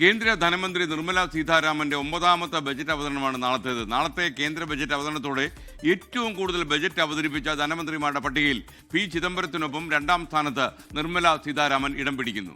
കേന്ദ്ര ധനമന്ത്രി നിർമ്മല സീതാരാമന്റെ ഒമ്പതാമത്തെ ബജറ്റ് അവതരണമാണ് നാളത്തേത്. നാളത്തെ കേന്ദ്ര ബജറ്റ് അവതരണത്തോടെ ഏറ്റവും കൂടുതൽ ബജറ്റ് അവതരിപ്പിച്ച ധനമന്ത്രിമാരുടെ പട്ടികയിൽ പി ചിദംബരത്തിനൊപ്പം രണ്ടാം സ്ഥാനത്ത് നിർമ്മല സീതാരാമൻ ഇടം പിടിക്കുന്നു.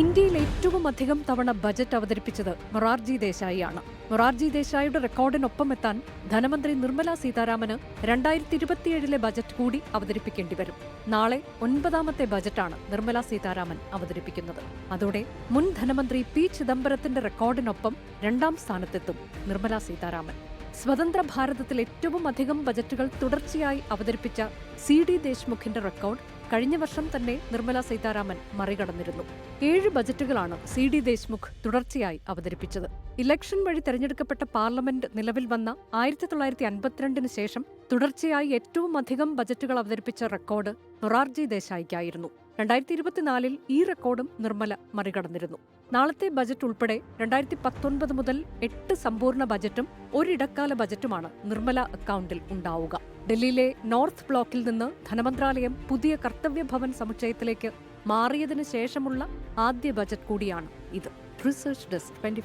ഇന്ത്യയിൽ ഏറ്റവും അധികം തവണ ബജറ്റ് അവതരിപ്പിച്ചത് മൊറാർജി ദേശായിയാണ്. മൊറാർജി ദേശായിയുടെ റെക്കോർഡിനൊപ്പം എത്താൻ ധനമന്ത്രി നിർമ്മല സീതാരാമന് രണ്ടായിരത്തി ഇരുപത്തിയേഴിലെ ബജറ്റ് കൂടി അവതരിപ്പിക്കേണ്ടി വരും. നാളെ ഒൻപതാമത്തെ ബജറ്റാണ് നിർമ്മല സീതാരാമൻ അവതരിപ്പിക്കുന്നത്. അതോടെ മുൻ ധനമന്ത്രി പി ചിദംബരത്തിന്റെ റെക്കോർഡിനൊപ്പം രണ്ടാം സ്ഥാനത്തെത്തും നിർമ്മല സീതാരാമൻ. സ്വതന്ത്ര ഭാരതത്തിൽ ഏറ്റവും അധികം ബജറ്റുകൾ തുടർച്ചയായി അവതരിപ്പിച്ച സി ഡി ദേശ്മുഖിന്റെ റെക്കോർഡ് കഴിഞ്ഞ വർഷം തന്നെ നിർമ്മല സീതാരാമൻ മറികടന്നിരുന്നു. ഏഴ് ബജറ്റുകളാണ് സി ഡി ദേശ്മുഖ് തുടർച്ചയായി അവതരിപ്പിച്ചത്. ഇലക്ഷൻ വഴി തെരഞ്ഞെടുക്കപ്പെട്ട പാർലമെന്റ് നിലവിൽ വന്ന ആയിരത്തി തൊള്ളായിരത്തി അൻപത്തിരണ്ടിന് ശേഷം തുടർച്ചയായി ഏറ്റവും അധികം ബജറ്റുകൾ അവതരിപ്പിച്ച റെക്കോർഡ് മൊറാർജി ദേശായിക്കായിരുന്നു. രണ്ടായിരത്തി ഇരുപത്തിനാലിൽ ഈ റെക്കോർഡും നിർമ്മല മറികടന്നിരുന്നു. നാളത്തെ ബജറ്റ് ഉൾപ്പെടെ രണ്ടായിരത്തി പത്തൊൻപത് മുതൽ എട്ട് സമ്പൂർണ ബജറ്റും ഒരിടക്കാല ബജറ്റുമാണ് നിർമ്മല അക്കൗണ്ടിൽ ഉണ്ടാവുക. ഡൽഹിയിലെ നോർത്ത് ബ്ലോക്കിൽ നിന്ന് ധനമന്ത്രാലയം പുതിയ കർത്തവ്യ ഭവൻ സമുച്ചയത്തിലേക്ക് മാറിയതിനു ശേഷമുള്ള ആദ്യ ബജറ്റ് കൂടിയാണ് ഇത്. Research desk twenty